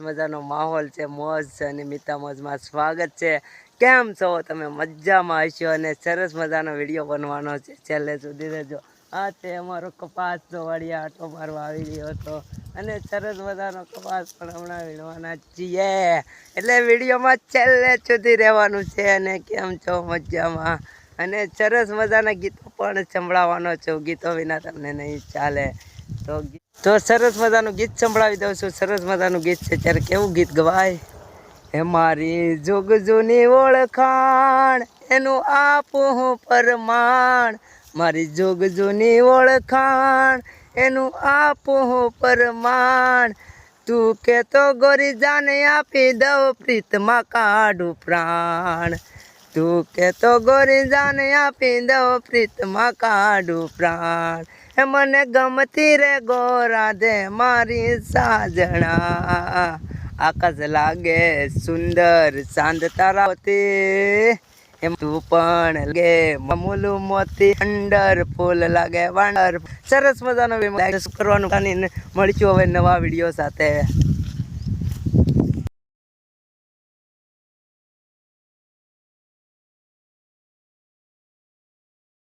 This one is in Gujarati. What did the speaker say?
મજાનો માહોલ છે, મોજ છે અને મિતા મોજમાં સ્વાગત છે. કેમ છો? તમે મજામાં હશો અને સરસ મજાનો વીડિયો બનવાનો છે. છેલ્લે સુધી રહેજો. આ તે અમારો કપાસ વાળિયા આટો મારવા આવી રહ્યો હતો. અને સરસ મજાનો કપાસ પણ હમણાં વીણવાના છીએ. એટલે વિડીયોમાં છેલ્લે સુધી રહેવાનું છે અને કેમ છો? મજામાં? અને સરસ મજાના ગીતો પણ સંભળાવવાનો છું. ગીતો વિના તમને નહીં ચાલે. તો તો સરસ મજાનું ગીત સંભળાવી દઉં છું. સરસ મજાનું ગીત છે. ત્યારે કેવું ગીત ગવાય? હે મારી જોગ જૂની ઓળખાણ, એનું આપું હું પરમાણ. મારી જોગ જૂની ઓળખાણ, એનું આપું હું પરમાણ. તું કે તો ગોરી જાને આપી દઉં, પ્રીતમાં કાઢું પ્રાણ. તું કે તો ગોરી જાને આપી દો પ્રીતમાં કાઢું પ્રાણ. એ મને ગમતી રે ગોરા દે મારી સાજણા. આકાશ લાગે સુંદર ચાંદ તારાવતી એમ તું પણ લાગે મમૂલું મોતી. અંડર ફૂલ લાગે વાંડર. સરસ મજાનો કરવાનું કાની મળીશું હવે નવા વીડિયો સાથે.